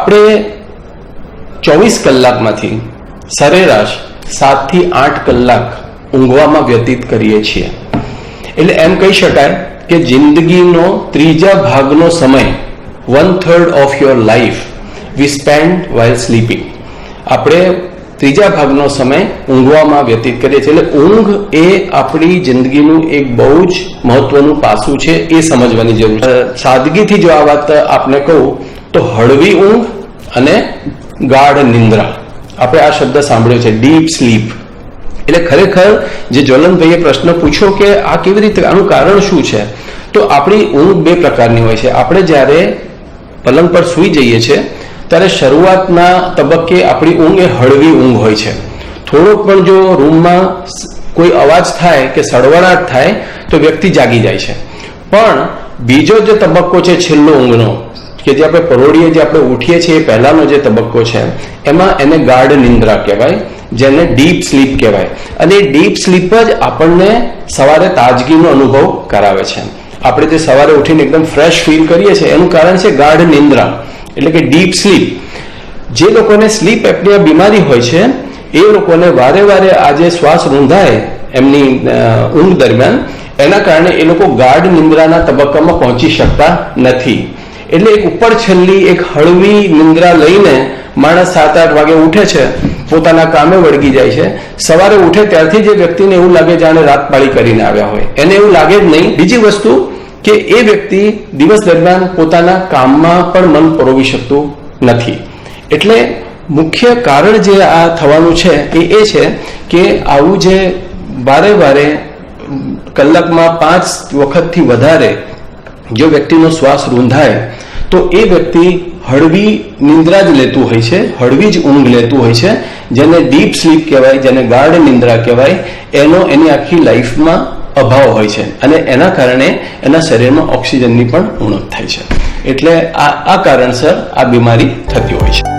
આપણે ચોવીસ કલાકમાંથી સરેરાશ સાતથી આઠ કલાક ઊંઘવામાં વ્યતીત કરીએ છીએ. એટલે એમ કહી શકાય કે જિંદગીનો ત્રીજા ભાગનો સમય one third of your life we spend while sleeping આપણે ત્રીજા ભાગનો સમય ઊંઘવામાં વ્યતીત કરીએ છીએ. એટલે ઊંઘ એ આપણી જિંદગીનું એક બહુ જ મહત્વનું પાસું છે, એ સમજવાની જરૂર છે. સાદગીથી જો આ વાત આપને કહું તો હળવી ઊંઘ અને ગાઢ નિંદ્રા. આપણે આ શબ્દ સાંભળ્યો છે ડીપ સ્લીપ એટલે ખરેખર જે જ્વલનભાઈએ પ્રશ્ન પૂછ્યો કે આ કેવી રીતે, આનું કારણ શું છે, તો આપણી ઊંઘ બે પ્રકારની હોય છે. આપણે જ્યારે પલંગ પર સૂઈ જઈએ છીએ ત્યારે શરૂઆતના તબક્કે આપણી ઊંઘ એ હળવી ઊંઘ હોય છે. થોડોક પણ જો રૂમમાં કોઈ અવાજ થાય કે સળવળાટ થાય, તો વ્યક્તિ જાગી જાય છે. પણ બીજો જે તબક્કો છે, છેલ્લો ઊંઘનો કે જે આપણે પરોડીએ જે આપણે ઉઠીએ છીએ પહેલાનો જે તબક્કો છે, એમાં એને ગાઢ નિંદ્રા કહેવાય, જેને ડીપ સ્લીપ કહેવાય. અને એ ડીપ સ્લીપ જ આપણને સવારે તાજગીનો અનુભવ કરાવે છે. આપણે જે સવારે ઉઠીને એકદમ ફ્રેશ ફીલ કરીએ છીએ, એનું કારણ છે ગાઢ નિંદ્રા, એટલે કે ડીપ સ્લીપ જે લોકોને સ્લીપ એપની બીમારી હોય છે, એ લોકોને વારે વારે આજે શ્વાસ રૂંધાય એમની ઊંઘ દરમિયાન, એના કારણે એ લોકો ગાઢ નિંદ્રાના તબક્કામાં પહોંચી શકતા નથી. એટલે એક ઉપર છેલ્લી એક હળવી નિંદ્રા લઈને માણસ સાત આઠ વાગે ઉઠે છે, પોતાના કામે વળગી જાય છે. સવારે ઉઠે ત્યારથી જે વ્યક્તિને એવું લાગે જાણે રાત પાળી કરીને આવ્યા હોય. એને એવું લાગે જ નહીં. બીજી વસ્તુ કે એ વ્યક્તિ દિવસ દરમિયાન પોતાના કામમાં પણ મન પરોવી શકતું નથી. એટલે મુખ્ય કારણ જે આ થવાનું છે એ એ છે કે આવું જે વારે વારે, કલાકમાં પાંચ વખતથી વધારે જો વ્યક્તિનો શ્વાસ રૂંધાય, તો એ વ્યક્તિ હળવી નિંદ્રા જ લેતું હોય છે, હળવી જ ઊંઘ લેતું હોય છે, જેને ડીપ સ્લીપ કહેવાય, જેને ગાઢ નિંદ્રા કહેવાય, એનો, એની આખી લાઈફમાં અભાવ હોય છે. અને એના કારણે એના શરીરમાં ઓક્સિજનની પણ ઉણપ થાય છે. એટલે આ આ કારણસર આ બીમારી થતી હોય છે.